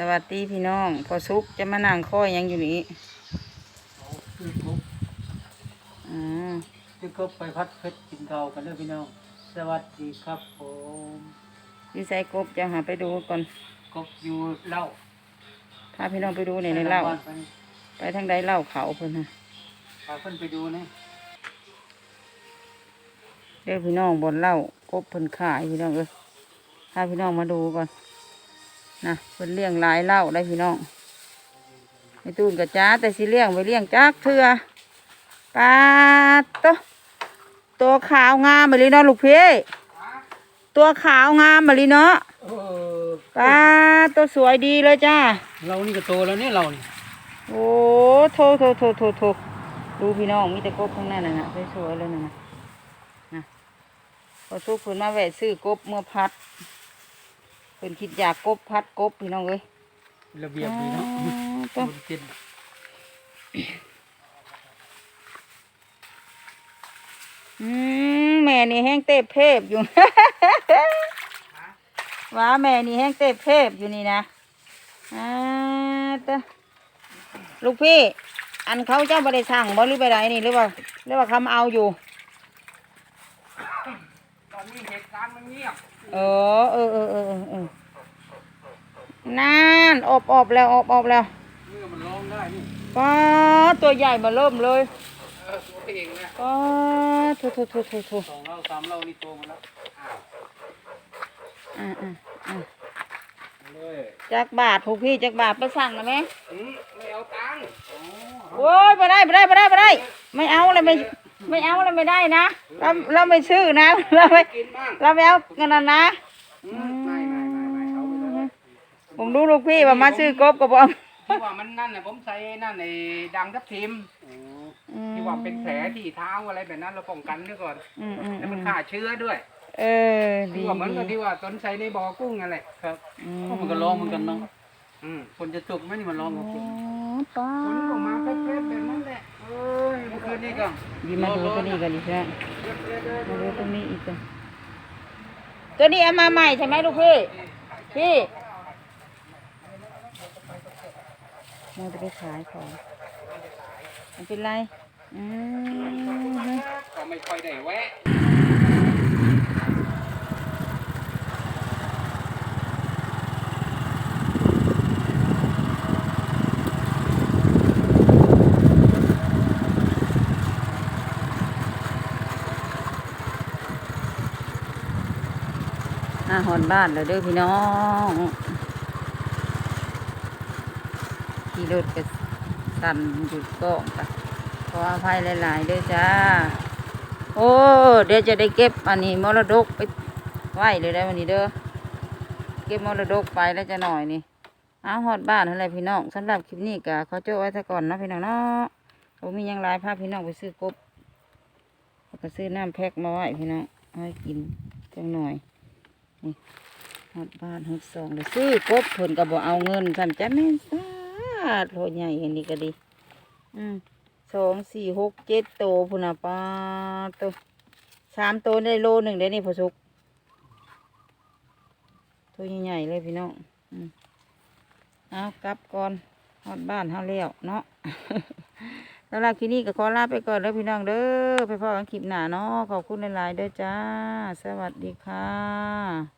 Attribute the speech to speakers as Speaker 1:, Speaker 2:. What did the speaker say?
Speaker 1: สวัสดีพี่น้องพอซุกจะมานั่งคอยหยังอยู่นี่
Speaker 2: คือกบ
Speaker 1: อ่า
Speaker 2: คือกบไปพัดเพชรกินเกากันเด้อพี่น้อง สวัสดีครับผม
Speaker 1: พี่ใส่กบจะหาไปดูก่อน
Speaker 2: กบอยู่เล่า
Speaker 1: พาพี่น้องไปดูในในเล่า
Speaker 2: บ้นไป
Speaker 1: ไปทางใดเล่าเขาเพิ่นฮะ
Speaker 2: พาเพิ่นไปดูนะ
Speaker 1: เรียกพี่น้องบนเล่ากบเพิ่นขายพี่น้องเอ้ยพาพี่น้องมาดูก่อน นะเพิ่นเลี้ยงหลายเล่าได้พี่น้องไอ้ตูนกับจ้าแต่สิเลี้ยงไปเลี้ยงจักเถื่อปลาตัวตัวขาวงามมาเลยเนาะลูกพี่ตัวขาวงามมาเลยเนาะ
Speaker 2: เออ
Speaker 1: ปลาตัวสวยดีเลยจ้า
Speaker 2: เรานี่ก็โตแล้วเนี่ยเรานี่
Speaker 1: โอ้โถโถโถโถโถดูพี่น้องมีแต่กบข้างหน้าน่ะนะสวยๆเลยน่ะนะนะพอทุกคนมาแวะซื้อกบเมื่อพัด เพิ่นคิดอยากกบพัดกบพี่น้องเอ้ย
Speaker 2: ระเบียบดีเนาะ
Speaker 1: อ๋อต้อง
Speaker 2: บนเจ็ด
Speaker 1: อืมแม่นี่แห้งเตบเพบอยู่ว้าแม่นี่แห้งเตบเพบอยู่นี่นะอ่าตะลูกพี่ อันเขาเจ้าบ่ได้สั่งบ่หรือไปไหนนี่หรือว่าหรือว่าเขามาเอาอยู่
Speaker 2: ต อนนี้เหตุการณ์มันเงียบ
Speaker 1: เออเออเออเออเออเออนั่นอบอบแล้วอบอบแล้ว
Speaker 2: เมื่อมันร้องได้นี่
Speaker 1: ป้าตัวใหญ่มาเริ่มเลย
Speaker 2: เออตัวเองเนี่ย
Speaker 1: ป้าทุทุทุทุทุ
Speaker 2: สองเราสามเรานี่โตมาแล้วอ้าว
Speaker 1: อ่าอ่าอ่า
Speaker 2: เลย
Speaker 1: จักบาทผูกพี่จักบาทไปสั่งนะแม่
Speaker 2: อืมไม่เอาตังค์อ๋อ
Speaker 1: โอ้ยไม่ได้ไม่ได้ไม่ได้ไม่ได้ ไม่เอาเลยไม่ ไม่เอาเลยไม่ได้นะเราเราไม่ซื้อนะเราไม่
Speaker 2: กินบ้าง
Speaker 1: เราไม่เอาเงินนั้นนะ
Speaker 2: อืมไม่ไม่ไม่ไม่เอาไปเลย
Speaker 1: ผมดูลูกพี่ว่ามาซื้อกบกับผม
Speaker 3: ที่ว่ามันนั่นน่ะผมใส่นั่นในดังทับทิม
Speaker 1: อืม
Speaker 3: ที่ว่าเป็นแผลที่เท้าอะไรแบบนั้นเราป้องกันด้วยก่อน
Speaker 1: อืมอืม
Speaker 3: แล้ว
Speaker 1: อื
Speaker 3: มัน
Speaker 1: ม
Speaker 3: ฆ่าเชื้อด้วย
Speaker 1: เออดี
Speaker 3: ที่ว่าเหมือนกับ
Speaker 1: ดี
Speaker 3: ที่ว่าตอนใส่ในบ่อกุ้งนั่นแหละ
Speaker 2: ครับ
Speaker 1: อื
Speaker 2: พวกมันก็ร้องเหมือนกันเนาะ
Speaker 3: อืม
Speaker 2: คนจะจบไหมนี่มันร้องกับผม
Speaker 1: ป้า
Speaker 3: ผลออกมาเป๊ะๆแบบนั้นแหละ
Speaker 2: เอ้ยเมื่อคืนนี้ก็
Speaker 1: ดีมาดูตัวนี้กันดิเพื่อนมาดูตรงนี้อีกกันตัวนี้เอามาใหม่ใช่ไหมลูกพี่พี่เราจะไปขายของมันเป็นไรอืม
Speaker 3: ก็ไม่ค่อยได้แวะ
Speaker 1: อาหอนบ้านเลยเด้อพี่น้องขี่รถก็สั่นหยุดกล้องกันขออภัยหลายๆเด้อจ้า โอ้เดี๋ยวจะได้เก็บอันนี้มรดกไปไหวเลยได้วันนี้เด้อเก็บมรดกไปแล้วจะหน่อยนี่เอาหอดบ้านอะไรพี่น้องสำหรับคลิปนี้ก็ขอโจ้ไว้ซะก่อนเนาะพี่น้องเนาะผมมียังหลายพาพี่น้องไปซื้อกบแล้วก็ซื้อน้ำแพ็คมาไว้พี่น้องให้กินจังหน่อย นี่หอดบ้านหอดซองเลยซื้อกบเพิ่นก็บ่เอาเงินทำจะแม่นซาดโหใหญ่อันนี้ก็ดี อืมสองสี่หกเจ็ดโตพุนนะปลาโตสามโตได้โลหนึ่งเด้นี่พอสุกตัวใหญ่ๆเลยพี่น้องอืมเอากลับก่อนหอดบ้านเฮาแล้วเนาะ สำหรับคลิปนี้ก็ขอลาไปก่อนเด้อพี่น้องเด้อไปพอกันคลิปหน้าเนาะขอบคุณหลายๆเด้อจ้า สวัสดีค่ะ